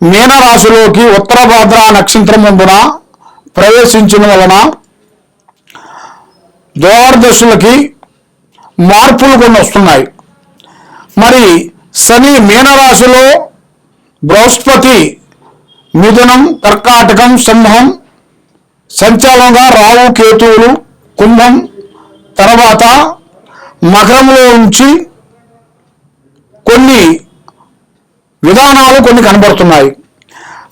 మీనరాశిలోకి ఉత్తర ఉత్తరభద్ర నక్షత్రం ముందున ప్రవేశించిన వలన దోర్దశలకి మార్పులు కొన్ని వస్తున్నాయి. మరి శని మీనరాశిలో బృహస్పతి మిథునం కర్కాటకం సింహం సంచాలంగా రావు కేతువులు కుంభం తర్వాత మకరంలో ఉంచి కొన్ని విధానాలు కొన్ని కనబడుతున్నాయి.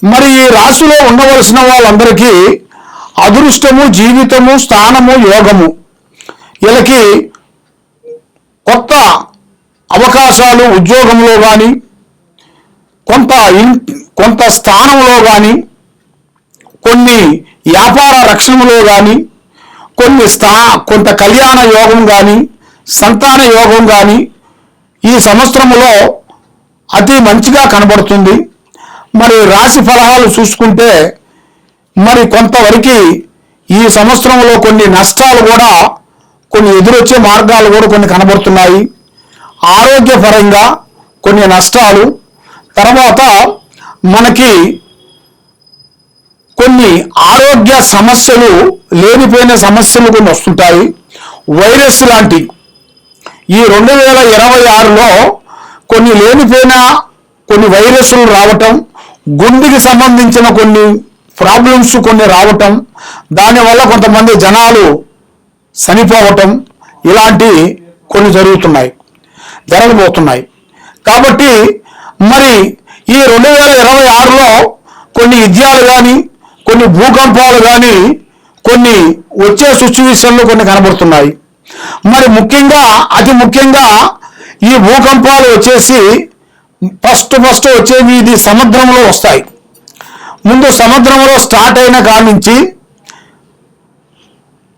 మరి ఈ రాశిలో ఉండవలసిన వాళ్ళందరికీ అదృష్టము జీవితము స్థానము యోగము. వీళ్ళకి కొత్త అవకాశాలు ఉద్యోగంలో కానీ కొంత ఇన్ కొంత స్థానంలో కానీ కొన్ని వ్యాపార రక్షణలో కానీ కొన్ని స్థా కొంత కళ్యాణ యోగం కానీ సంతాన యోగం కానీ ఈ సంవత్సరంలో అతి మంచిగా కనబడుతుంది. మరి రాశి ఫలాలు చూసుకుంటే మరి కొంతవరకు ఈ సంవత్సరంలో కొన్ని నష్టాలు కూడా కొన్ని ఎదురొచ్చే మార్గాలు కూడా కొన్ని కనబడుతున్నాయి. ఆరోగ్యపరంగా కొన్ని నష్టాలు. తర్వాత మనకి కొన్ని ఆరోగ్య సమస్యలు లేనిపోయిన సమస్యలు కొన్ని వస్తుంటాయి. వైరస్ లాంటి ఈ రెండు వేల ఇరవై ఆరులో కొన్ని లేనిపోయిన కొన్ని వైరస్లు రావటం గుండెకి సంబంధించిన కొన్ని ప్రాబ్లమ్స్ కొన్ని రావటం దానివల్ల కొంతమంది జనాలు చనిపోవటం ఇలాంటి కొన్ని జరుగుతున్నాయి జరగబోతున్నాయి. కాబట్టి మరి ఈ రెండు వేల ఇరవై ఆరులో కొన్ని విద్యాలు కానీ కొన్ని భూకంపాలు కానీ కొన్ని వచ్చే సిచ్యువేషన్లు కొన్ని కనబడుతున్నాయి. మరి ముఖ్యంగా అతి ముఖ్యంగా ఈ భూకంపాలు వచ్చేసి ఫస్ట్ ఫస్ట్ వచ్చేవి ఇది సముద్రంలో వస్తాయి. ముందు సముద్రంలో స్టార్ట్ అయిన కానించి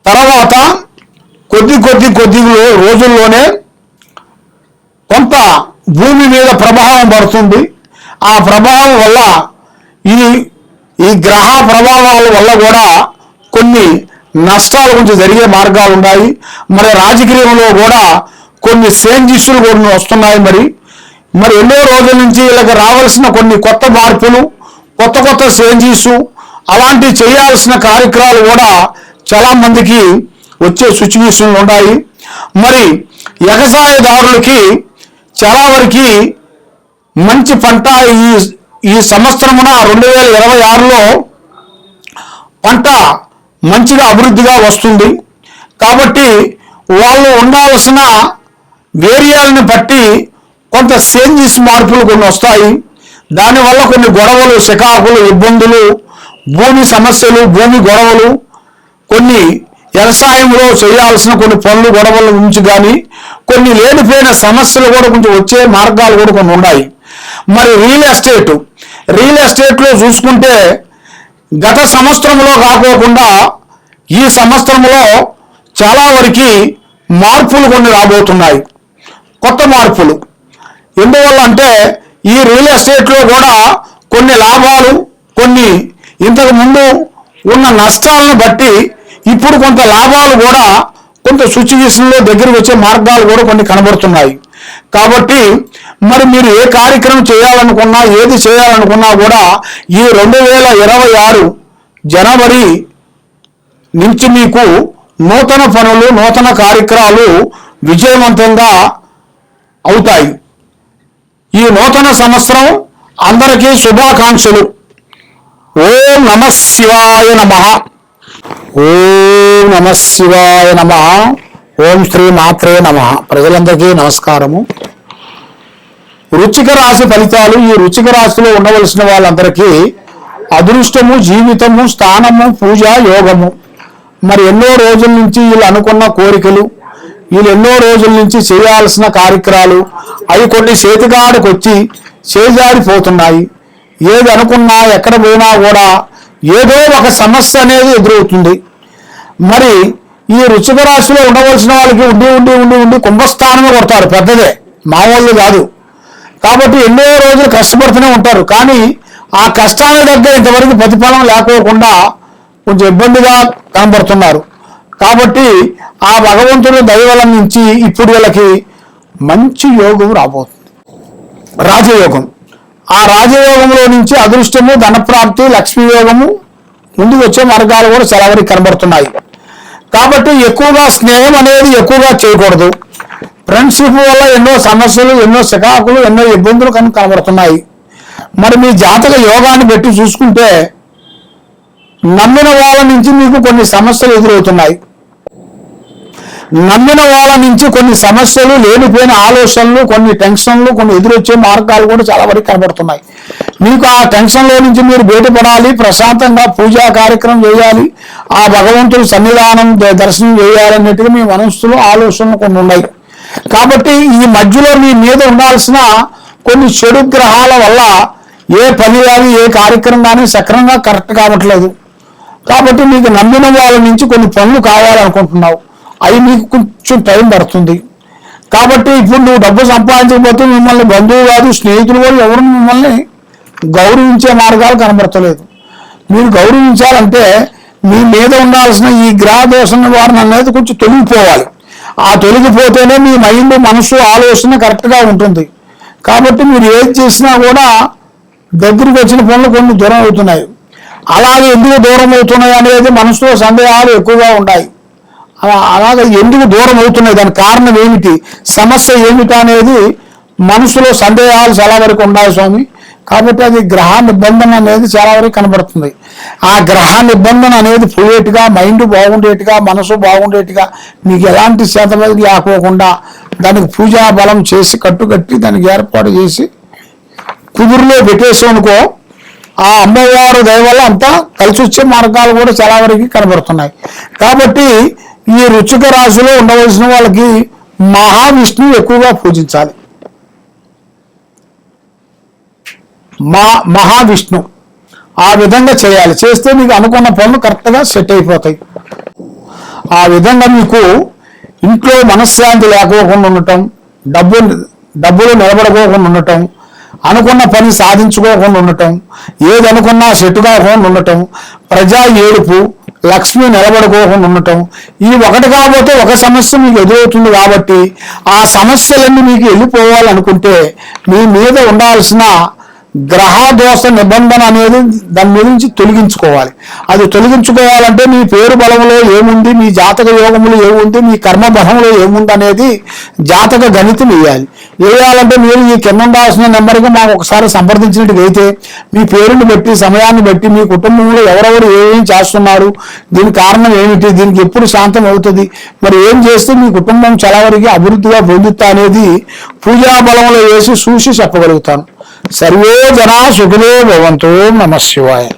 తర్వాత కొద్ది కొద్ది కొద్ది రోజుల్లోనే కొంత భూమి మీద ప్రభావం పడుతుంది. ఆ ప్రభావం వల్ల ఈ ఈ గ్రహ ప్రభావాల వల్ల కూడా కొన్ని నష్టాలు కొంచెం జరిగే మార్గాలు ఉన్నాయి. మరి రాజకీయంలో కూడా కొన్ని చేంజెస్లు కూడా వస్తున్నాయి మరి. మరి ఎన్నో రోజుల నుంచి వీళ్ళకి రావాల్సిన కొన్ని కొత్త మార్పులు కొత్త కొత్త చేంజెస్ అలాంటివి చేయాల్సిన కార్యక్రమాలు కూడా చాలా మందికి వచ్చే సిచ్యువేషన్లు ఉన్నాయి. మరి వ్యవసాయదారులకి చాలా వరకు మంచి పంట ఈ ఈ సంవత్సరమున రెండు వేల ఇరవై ఆరులో పంట మంచిగా అభివృద్ధిగా వస్తుంది. కాబట్టి వాళ్ళు ఉండాల్సిన వేరియాలను బట్టి కొంత చేంజెస్ మార్పులు కొన్ని వస్తాయి. దానివల్ల కొన్ని గొడవలు శకాకులు ఇబ్బందులు భూమి సమస్యలు భూమి గొడవలు కొన్ని వ్యవసాయంలో చేయాల్సిన కొన్ని పనులు గొడవల నుంచి కానీ కొన్ని లేనిపోయిన సమస్యలు కూడా కొంచెం వచ్చే మార్గాలు కూడా కొన్ని ఉన్నాయి. మరి రియల్ ఎస్టేట్ రియల్ ఎస్టేట్లో చూసుకుంటే గత సంవత్సరంలో కాకోకుండా ఈ సంవత్సరంలో చాలా వరకు మార్పులు కొన్ని రాబోతున్నాయి. కొత్త మార్పులు. ఎందువల్ల అంటే ఈ రియల్ ఎస్టేట్లో కూడా కొన్ని లాభాలు కొన్ని ఇంతకు ముందు ఉన్న నష్టాలను బట్టి ఇప్పుడు కొంత లాభాలు కూడా కొంత సిచ్యువేషన్లో దగ్గరికి వచ్చే మార్గాలు కూడా కొన్ని కనబడుతున్నాయి. కాబట్టి మరి మీరు ఏ కార్యక్రమం చేయాలనుకున్నా ఏది చేయాలనుకున్నా కూడా ఈ రెండు వేల ఇరవై ఆరు జనవరి నుంచి మీకు నూతన పనులు నూతన కార్యక్రమాలు విజయవంతంగా అవుతాయి. ఈ నూతన సంవత్సరం అందరికీ శుభాకాంక్షలు. ఓం నమ శివాయ నమ. ఓం నమ శివాయ నమ. ఓం శ్రీ మాత్రే నమ. ప్రజలందరికీ నమస్కారము. రుచిక రాశి ఫలితాలు ఈ రుచిక రాశిలో ఉండవలసిన వాళ్ళందరికీ అదృష్టము జీవితము స్థానము పూజ యోగము. మరి ఎన్నో రోజుల నుంచి వీళ్ళు అనుకున్న కోరికలు వీళ్ళు ఎన్నో రోజుల నుంచి చేయాల్సిన కార్యక్రమాలు. అవి కొన్ని చేతికాడకు వచ్చి చేజారిపోతున్నాయి. ఏది అనుకున్నా ఎక్కడ పోయినా కూడా ఏదో ఒక సమస్య అనేది ఎదురవుతుంది. మరి ఈ రుచిక రాశిలో ఉండవలసిన వాళ్ళకి ఉండి ఉండి ఉండి ఉండి కుంభస్థానమే కొడతారు. పెద్దదే. మామూలు కాదు. కాబట్టి ఎన్నో రోజులు కష్టపడుతూనే ఉంటారు. కానీ ఆ కష్టాల దగ్గర ఇంతవరకు ప్రతిఫలం లేకోకుండా కొంచెం ఇబ్బందిగా కనబడుతున్నారు. కాబట్టి ఆ భగవంతుడు దైవలం నుంచి ఇప్పుడు వీళ్ళకి మంచి యోగం రాబోతుంది. రాజయోగం. ఆ రాజయోగంలో నుంచి అదృష్టము ధనప్రాప్తి లక్ష్మీ యోగము ముందుకు వచ్చే మార్గాలు కూడా చాలా కనబడుతున్నాయి. కాబట్టి ఎక్కువగా స్నేహం అనేది ఎక్కువగా చేయకూడదు. ఫ్రెండ్షిప్ వల్ల ఎన్నో సమస్యలు ఎన్నో శకాకులు ఎన్నో ఇబ్బందులు కనుక కనబడుతున్నాయి. మరి మీ జాతక యోగాన్ని పెట్టి చూసుకుంటే నమ్మిన వాళ్ళ నుంచి మీకు కొన్ని సమస్యలు ఎదురవుతున్నాయి. నమ్మిన వాళ్ళ నుంచి కొన్ని సమస్యలు లేనిపోయిన ఆలోచనలు కొన్ని టెన్షన్లు కొన్ని ఎదురొచ్చే మార్గాలు కూడా చాలా వరకు కనబడుతున్నాయి. మీకు ఆ టెన్షన్లో నుంచి మీరు బయటపడాలి ప్రశాంతంగా పూజా కార్యక్రమం చేయాలి ఆ భగవంతుడి సన్నిధానం దర్శనం చేయాలన్నట్టుగా మీ మనస్సులో ఆలోచనలు కొన్ని ఉన్నాయి. కాబట్టి ఈ మధ్యలో మీ మీద ఉండాల్సిన కొన్ని చెడు గ్రహాల వల్ల ఏ పని కానీ ఏ కార్యక్రమం కానీ సక్రమంగా కరెక్ట్ కావట్లేదు. కాబట్టి మీకు నమ్మిన వాళ్ళ నుంచి కొన్ని పనులు కావాలనుకుంటున్నావు. అవి మీకు కొంచెం టైం పడుతుంది. కాబట్టి ఇప్పుడు నువ్వు డబ్బు సంపాదించకపోతే మిమ్మల్ని బంధువు కాదు స్నేహితులు కూడా ఎవరు మిమ్మల్ని గౌరవించే మార్గాలు కనబడతలేదు. మీరు గౌరవించాలంటే మీ మీద ఉండాల్సిన ఈ గ్రహ దోషణ నివారణ అనేది కొంచెం తొలగిపోవాలి. ఆ తొలగిపోతేనే మీ మైండ్ మనసు ఆలోచన కరెక్ట్గా ఉంటుంది. కాబట్టి మీరు ఏది చేసినా కూడా దగ్గరికి వచ్చిన పనులు కొన్ని దూరం అవుతున్నాయి. అలాగే ఎందుకు దూరం అవుతున్నాయి అనేది మనసులో సందేహాలు ఎక్కువగా ఉన్నాయి అలాగే ఎందుకు దూరం అవుతున్నాయి? దాని కారణం ఏమిటి? సమస్య ఏమిటి అనేది మనసులో సందేహాలు చాలా వరకు ఉన్నాయి స్వామి. కాబట్టి అది గ్రహ నిబంధన అనేది చాలా వరకు కనబడుతుంది. ఆ గ్రహ నిబంధన అనేది పోయేట్టుగా మైండ్ బాగుండేట్టుగా మనసు బాగుండేట్టుగా మీకు ఎలాంటి శాతమది ఆకోకుండా దానికి పూజా బలం చేసి కట్టుకట్టి దానికి ఏర్పాటు చేసి కుదురులో పెట్టేసాం అనుకో ఆ అమ్మవారు దయ వల్ల అంతా కలిసి వచ్చే మార్గాలు కూడా చాలా వరకు కనబడుతున్నాయి. కాబట్టి ఈ రుచిక రాశిలో ఉండవలసిన వాళ్ళకి మహావిష్ణువు ఎక్కువగా పూజించాలి. మా మహావిష్ణు. ఆ విధంగా చేయాలి. చేస్తే మీకు అనుకున్న పనులు కరెక్ట్గా సెట్ అయిపోతాయి. ఆ విధంగా మీకు ఇంట్లో మనశ్శాంతి లేకపోకుండా ఉండటం డబ్బు డబ్బులు నిలబడకోకుండా ఉండటం అనుకున్న పని సాధించుకోకుండా ఉండటం ఏది అనుకున్నా సెట్ కాకుండా ఉండటం ప్రజా ఏడుపు లక్ష్మి నిలబడుకోకుండా ఉండటం. ఈ ఒకటి కాకపోతే ఒక సమస్య మీకు ఎదురవుతుంది కాబట్టి ఆ సమస్యలన్నీ మీకు వెళ్ళిపోవాలనుకుంటే మీ మీద ఉండాల్సిన గ్రహ దోష నిబంధన అనేది దాని మీద నుంచి తొలగించుకోవాలి. అది తొలగించుకోవాలంటే మీ పేరు బలంలో ఏముంది మీ జాతక యోగములు ఏముంది మీ కర్మ బలంలో ఏముంది అనేది జాతక గణితం వేయాలి. వేయాలంటే మీరు ఈ కింద ఉండాల్సిన నెంబర్కి మాకు ఒకసారి సంప్రదించినట్టు అయితే మీ పేరుని బట్టి సమయాన్ని బట్టి మీ కుటుంబంలో ఎవరెవరు ఏమేమి చేస్తున్నారు దీని కారణం ఏమిటి దీనికి ఎప్పుడు శాంతం అవుతుంది మరి ఏం చేస్తే మీ కుటుంబం చాలా వరకు అభివృద్ధిగా పొందుతా అనేది పూజా బలంలో వేసి చూసి చెప్పగలుగుతాను. సర్వే జనా సుఖిలో భవంతు నమ శివాయ.